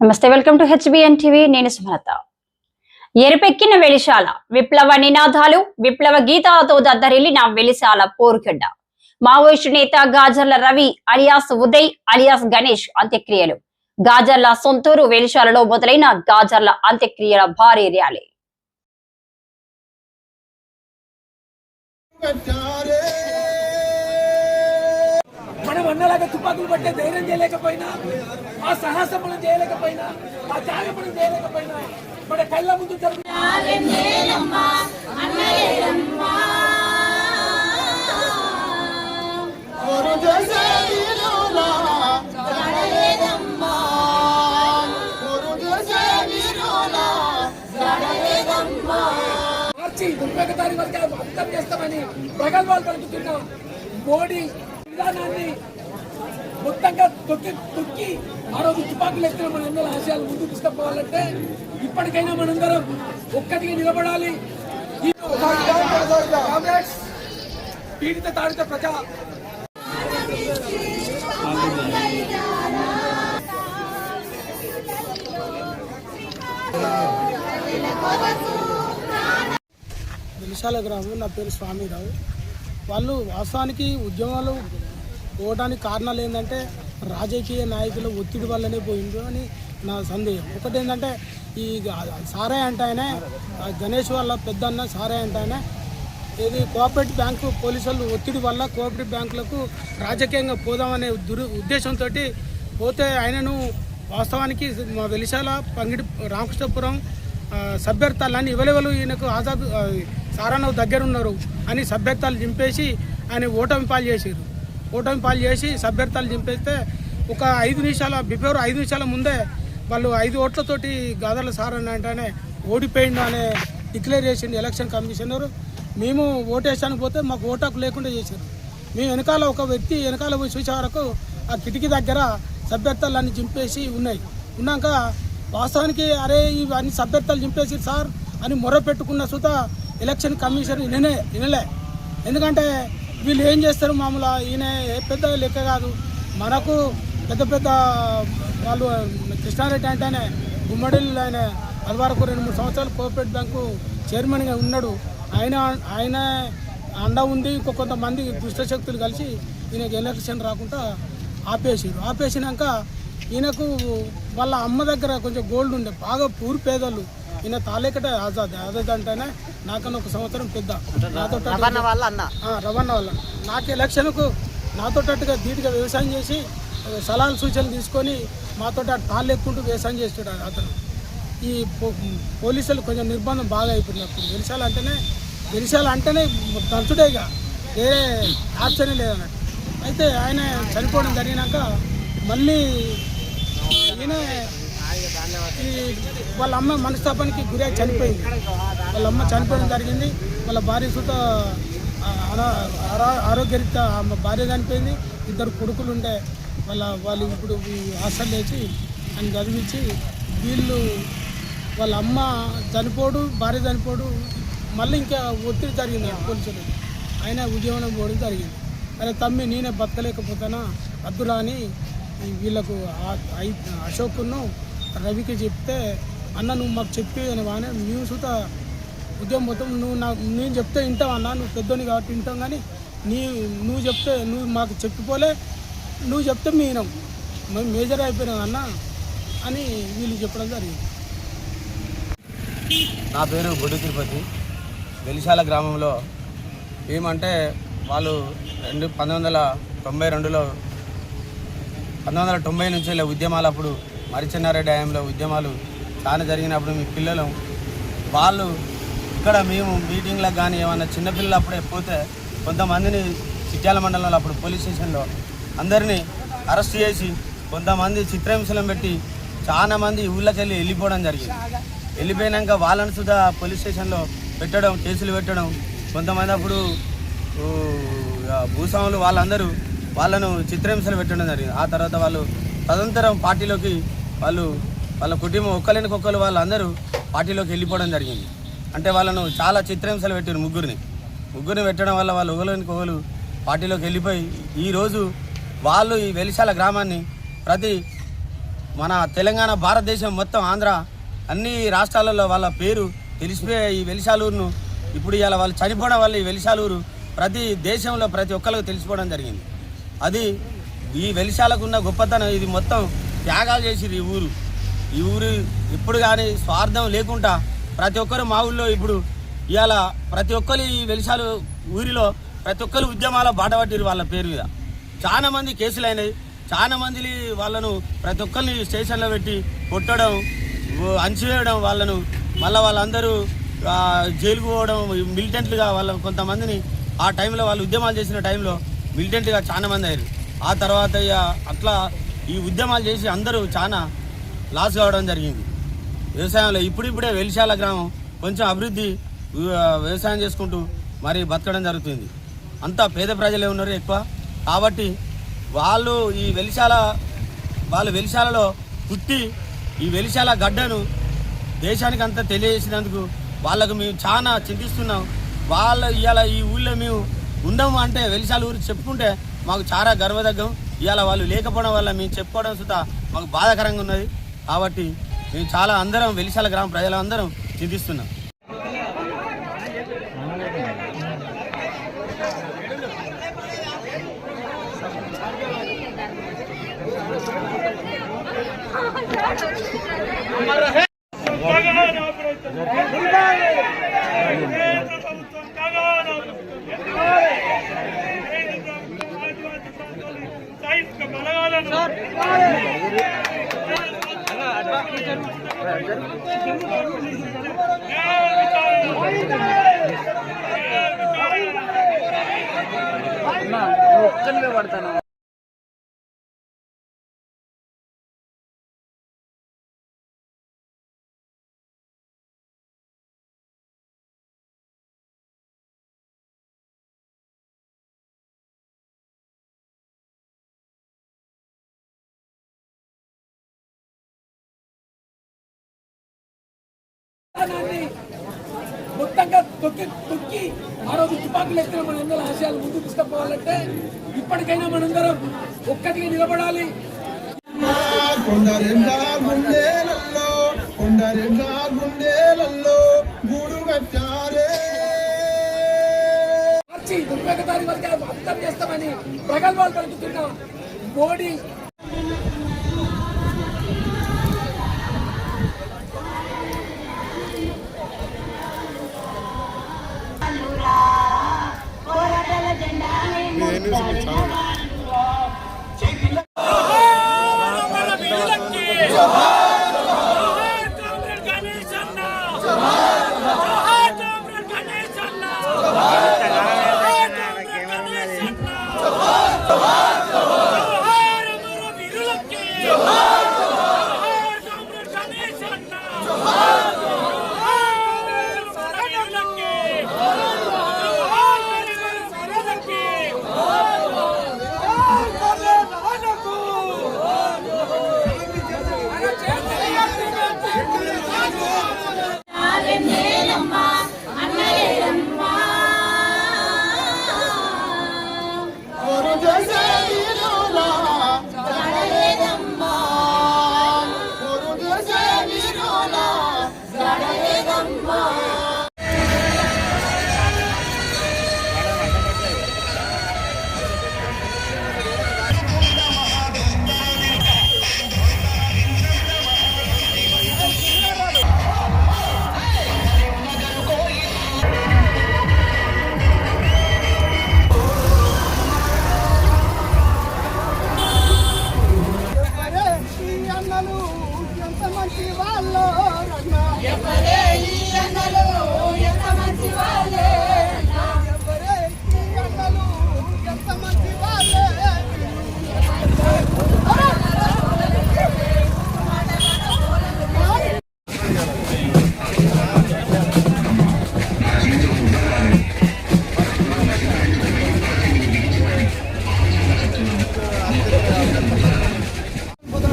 నమస్తే welcome to HBN TV. నేను సుమలత. ఎరుపెక్కిన వెలిశాల విప్లవ నినాదాలు విప్లవ గీతాలతో దద్దరిల్లిన వెలిశాల పోరుగడ్డ మావోయిస్టు నేత గాజర్ల రవి అలియాస్ ఉదయ్ అలియాస్ గణేష్ అంత్యక్రియలు. గాజర్ల సొంతూరు వెలిశాలలో మొదలైన గాజర్ల అంత్యక్రియల భారీ ర్యాలీ. అన్నలాగా తుపాకులు పట్టే ధైర్యం చేయలేకపోయినా ఆ సాహసం మనం చేయలేకపోయినా ఆ త్యాగం మనం చేయలేకపోయినా మన కళ్ళ ముందు జరుగు మార్చి ముప్పై ఒక తారీఖు వరకు అంతం చేస్తామని ప్రగల్భాలు పలుకుతున్న మోడీ విధానాన్ని మొత్తంగా తొక్కి తొక్కి ఆ రోజు తుపాకులు ఎత్తిన మన అందరి ఆశయాలు ముందుకు తీసుకుపోవాలంటే ఇప్పటికైనా మనందరం ఒక్కటిగా నిలబడాలి. పీడిత తాడిత ప్రజా విశాల గ్రామం నా పేరు స్వామిరావు. వాళ్ళు వాస్తవానికి ఉద్యమాలు పోవడానికి కారణాలు ఏంటంటే రాజకీయ నాయకుల ఒత్తిడి వల్లనే పోయిందో అని నా సందేహం. ఒకటి ఏంటంటే ఈ గా- సారే అంటే ఆయన గణేష్ వాళ్ళ పెద్దన్న సారే అంటే ఆయన ఇది కోఆపరేటివ్ బ్యాంకు పోలీసులు ఒత్తిడి వల్ల కోఆపరేటివ్ బ్యాంకులకు రాజకీయంగా పోదామనే దురు ఉద్దేశంతో పోతే ఆయనను వాస్తవానికి మా వెలిశాల పంగిడి రామకృష్ణపురం ఆ, సభ్యర్థాలని ఇవ్వలేవలు ఈయనకు ఆజాద్ ఆ, సారానవ్ దగ్గర ఉన్నారు అని సభ్యర్థాలు చింపేసి ఆయన ఓటమి పాలు చేసారు ఓటమి పాలు చేసి సభ్యర్థాలు చింపేస్తే ఒక ఐదు నిమిషాల బిఫోర్ ఐదు నిమిషాల ముందే వాళ్ళు ఐదు ఓట్లతోటి గాదర్ల సార్ అని అంటేనే ఓడిపోయిండు అనే డిక్లేర్ చేసిండు ఎలక్షన్ కమిషనర్. మేము ఓటేసానికి పోతే మాకు ఓటాకు లేకుండా చేశారు. మేము వెనకాల ఒక వ్యక్తి వెనకాల పోయి చూసే వరకు ఆ కిటికీ దగ్గర సభ్యర్థాలన్నీ చింపేసి ఉన్నాయి. ఉన్నాక వాస్తవానికి అరే ఇవన్నీ సభ్యర్థాలు చింపేసి సార్ అని మొర పెట్టుకున్న సుత ఎలక్షన్ కమిషన్ వినలే వినలే. ఎందుకంటే వీళ్ళు ఏం చేస్తారు మామూలు ఈయన ఏ పెద్ద లెక్క కాదు. మనకు పెద్ద పెద్ద వాళ్ళు కృష్ణారెడ్డి అంటేనే గుమ్మడిల్లు ఆయన అది వరకు రెండు మూడు సంవత్సరాలు కోఆపరేటివ్ బ్యాంకు చైర్మన్గా ఉన్నాడు. ఆయన ఆయన అండ ఉంది ఇంకో కొంతమంది దుష్టశక్తులు కలిసి ఈయనకు ఎలక్షన్ రాకుండా ఆపేసారు ఆపేసినాక ఈయనకు వాళ్ళ అమ్మ దగ్గర కొంచెం గోల్డ్ ఉండే బాగా పూర్ పేదలు ఈయన తాలేకట ఆజాద్ ఆజాద్ అంటేనే నాకన్నా ఒక సంవత్సరం పెద్ద. నాతో రవాణా వాళ్ళ అన్న. రవాణా వాళ్ళ నాకు ఎలక్షన్కు నాతో ధీటుగా వ్యవసాయం చేసి సలహాలు సూచనలు తీసుకొని మాతో తాళ్ళు ఎక్కుంటూ వ్యవసాయం చేస్తాడు అతను. ఈ పో- పోలీసులు కొంచెం నిర్బంధం బాగా అయిపోయింది అప్పుడు వెలిసాలు అంటేనే వెలిసాలు వేరే ఆప్షనే లేదన్నట్టు అయితే ఆయన చనిపోవడం జరిగినాక మళ్ళీ ఈయన ఈ వాళ్ళ అమ్మ మనస్తాపానికి గురి చనిపోయింది. వాళ్ళ అమ్మ చనిపోవడం జరిగింది. వాళ్ళ భార్య సుత ఆరోగ్యరీత్యా ఆమె భార్య చనిపోయింది. ఇద్దరు కొడుకులు ఉండే వాళ్ళ వాళ్ళు ఇప్పుడు హాస్టల్ లేచి అని చదివించి వీళ్ళు వాళ్ళ అమ్మ చనిపోడు భార్య చనిపోడు. మళ్ళీ ఇంకా ఒత్తిడి జరిగింది పోలీసులు. ఆయన ఉద్యోగం పోవడం జరిగింది. అరే తమ్మి నేనే బతకలేకపోతానా? అద్దురా అని వీళ్ళకు అశోక్ను రవికి చెప్తే అన్న నువ్వు మాకు చెప్పి అని బాగానే మేము సుత ఉద్యమం మొత్తం నువ్వు నాకు నేను చెప్తే వింటావు అన్న నువ్వు పెద్దోని కాబట్టి వింటాం కానీ నీ నువ్వు చెప్తే నువ్వు మాకు చెప్పిపోలే నువ్వు చెప్తే మీ మేము మేజర్ అయిపోయినాం అన్న అని వీళ్ళు చెప్పడం జరిగింది. నా పేరు బొడ్డు తిరుపతి. వెలిశాల గ్రామంలో ఏమంటే వాళ్ళు రెండు పంతొమ్మిది వందల తొంభై రెండులో పంతొమ్మిది వందల తొంభై నుంచి ఉద్యమాలు అప్పుడు మరిచెన్నారెడ్డి డ్యాంలో ఉద్యమాలు చాలా జరిగినప్పుడు మీ పిల్లలు వాళ్ళు ఇక్కడ మేము మీటింగ్లకు కానీ ఏమన్నా చిన్నపిల్లలు అప్పుడే పోతే కొంతమందిని చిట్యాల మండలంలో అప్పుడు పోలీస్ స్టేషన్లో అందరినీ అరెస్ట్ చేసి కొంతమంది చిత్రహింసలం పెట్టి చాలా మంది వెళ్ళిపోవడం జరిగింది. వెళ్ళిపోయినాక వాళ్ళని సుధా పోలీస్ స్టేషన్లో పెట్టడం కేసులు పెట్టడం కొంతమంది అప్పుడు భూస్వాములు వాళ్ళందరూ వాళ్ళను చిత్రహింసలు పెట్టడం జరిగింది. ఆ తర్వాత వాళ్ళు తదనంతరం పార్టీలోకి వాళ్ళు వాళ్ళ కుటుంబం ఒక్కలేని ఒక్కరు వాళ్ళందరూ పార్టీలోకి వెళ్ళిపోవడం జరిగింది. అంటే వాళ్ళను చాలా చిత్రహింసలు పెట్టారు ముగ్గురిని. ముగ్గురిని పెట్టడం వల్ల వాళ్ళు ఒకలేని ఒకరు పార్టీలోకి వెళ్ళిపోయి ఈరోజు వాళ్ళు ఈ వెలిశాల గ్రామాన్ని ప్రతి మన తెలంగాణ భారతదేశం మొత్తం ఆంధ్ర అన్ని రాష్ట్రాలలో వాళ్ళ పేరు తెలిసిపోయే ఈ వెలిశాలూరును ఇప్పుడు ఇలా వాళ్ళు చనిపోవడం వల్ల ఈ వెలిశాలూరు ప్రతి దేశంలో ప్రతి ఒక్కరికి తెలిసిపోవడం జరిగింది. అది ఈ వెలిశాలకున్న గొప్పతనం ఇది మొత్తం త్యాగాలు చేసిరు ఈ ఊరు. ఈ ఊరు ఇప్పుడు కానీ స్వార్థం లేకుండా ప్రతి ఒక్కరు మా ఊళ్ళో ఇప్పుడు ఇవాళ ప్రతి ఒక్కరు ఈ వెలిశాలు ఊరిలో ప్రతి ఒక్కరు ఉద్యమాల బాటపట్టిరు వాళ్ళ పేరు మీద. చాలా మంది కేసులు అయినాయి చాలా మంది వాళ్ళను ప్రతి ఒక్కరిని స్టేషన్లో పెట్టి కొట్టడం ఓ అంచివేయడం వాళ్ళను. మళ్ళీ వాళ్ళందరూ జైలుకు పోవడం మిలిటెంట్లుగా వాళ్ళ కొంతమందిని ఆ టైంలో వాళ్ళు ఉద్యమాలు చేసిన టైంలో మిలిటెంట్గా చాలా మంది అయ్యారు. ఆ తర్వాత అట్లా ఈ ఉద్యమాలు చేసి అందరూ చాలా లాస్ కావడం జరిగింది. వ్యవసాయంలో ఇప్పుడిప్పుడే వెలిశాల గ్రామం కొంచెం అభివృద్ధి వ్యవసాయం చేసుకుంటూ మరి బతకడం జరుగుతుంది. అంతా పేద ప్రజలే ఉన్నారు ఎక్కువ. కాబట్టి వాళ్ళు ఈ వెలిశాల వాళ్ళు వెలిశాలలో పుట్టి ఈ వెలిశాల గడ్డను దేశానికి అంతా తెలియజేసినందుకు వాళ్ళకు మేము చాలా చింతిస్తున్నాం. వాళ్ళ ఇవాళ ఈ ఊళ్ళో మేము ఉన్నాము అంటే వెలిశాల ఊరికి చెప్పుకుంటే మాకు చాలా గర్వదగ్గం. ఇవాళ వాళ్ళు లేకపోవడం వల్ల మేము చెప్పుకోవడం సుతా మాకు బాధాకరంగా ఉన్నది. కాబట్టి మేము చాలా అందరం వెలిసాల గ్రామ ప్రజలందరం చింతిస్తున్నాం ఒక్కరివే పడతాను విధానాన్ని మొత్తంగా తొక్కి తొక్కి ఆ రోజు తుపాకులు ఎత్తిన మనందరం ఆశయాలు ముందుకు తీసుకుపోవాలంటే ఇప్పటికైనా మనందరం ఒక్కటిగా నిలబడాలి. ముప్పై ఒక తారీఖు వరకు అంతం చేస్తామని ప్రగల్భాలు పలుకుతున్న మోడీ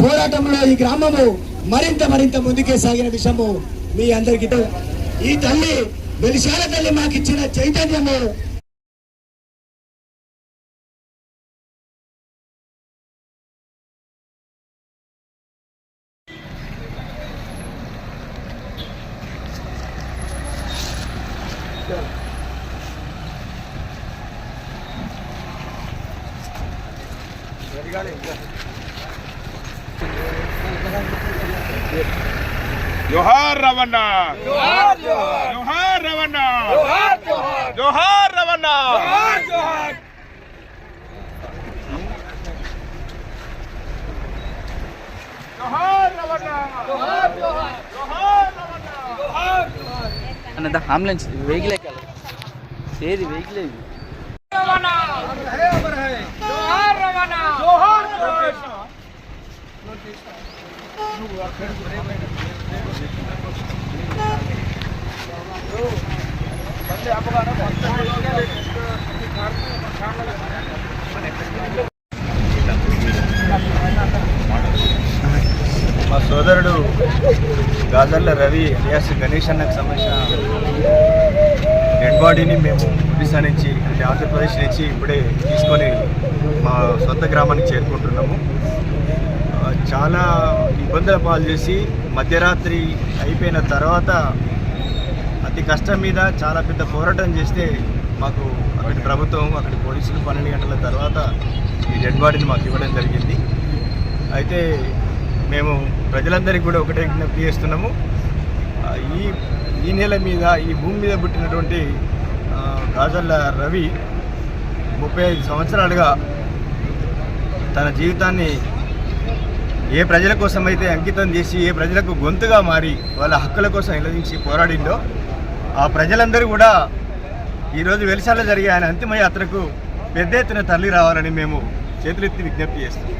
పోరాటంలో ఈ గ్రామము మరింత మరింత ముందుకే సాగిన విషయము మీ అందరికీ ఈ తల్లి వెలిశాల తల్లి మాకు ఇచ్చిన చైతన్యము. జోహార్ రవణ. జోహార్ రవణ. జోహార్ రవణ. జోహార్ రవణ. అన్నది అంబులెన్స్ వెహికల్ ఎక్కాలి ఏది వెహికల్ ఏది మా సోదరుడు గాజర్ల రవి అలియాస్ గణేష్ అన్నకు సంబంధించిన డెడ్ బాడీని మేము ఒడిశా నుంచి అంటే ఆంధ్రప్రదేశ్ నుంచి ఇప్పుడే తీసుకొని మా సొంత గ్రామానికి చేరుకుంటున్నాము. చాలా ఇబ్బందుల పాలు చేసి మధ్యరాత్రి అయిపోయిన తర్వాత అతి కష్టం మీద చాలా పెద్ద పోరాటం చేస్తే మాకు అక్కడి ప్రభుత్వం అక్కడి పోలీసులు పన్నెండు గంటల తర్వాత ఈ డెడ్ బాడీని మాకు ఇవ్వడం జరిగింది. అయితే మేము ప్రజలందరికీ కూడా ఒకటే విజ్ఞప్తి చేస్తున్నాము. ఈ ఈ నెల మీద ఈ భూమి మీద పుట్టినటువంటి రాజల్ల గాజల్ల రవి ముప్పై ఐదు సంవత్సరాలుగా తన జీవితాన్ని ఏ ప్రజల కోసం అయితే అంకితం చేసి ఏ ప్రజలకు గొంతుగా మారి వాళ్ళ హక్కుల కోసం నిలదీసి పోరాడిందో ఆ ప్రజలందరూ కూడా ఈరోజు వెలిసాల జరిగే ఆయన అంతిమ యాత్రకు పెద్ద ఎత్తున తరలి రావాలని మేము చేతులెత్తి విజ్ఞప్తి చేస్తాం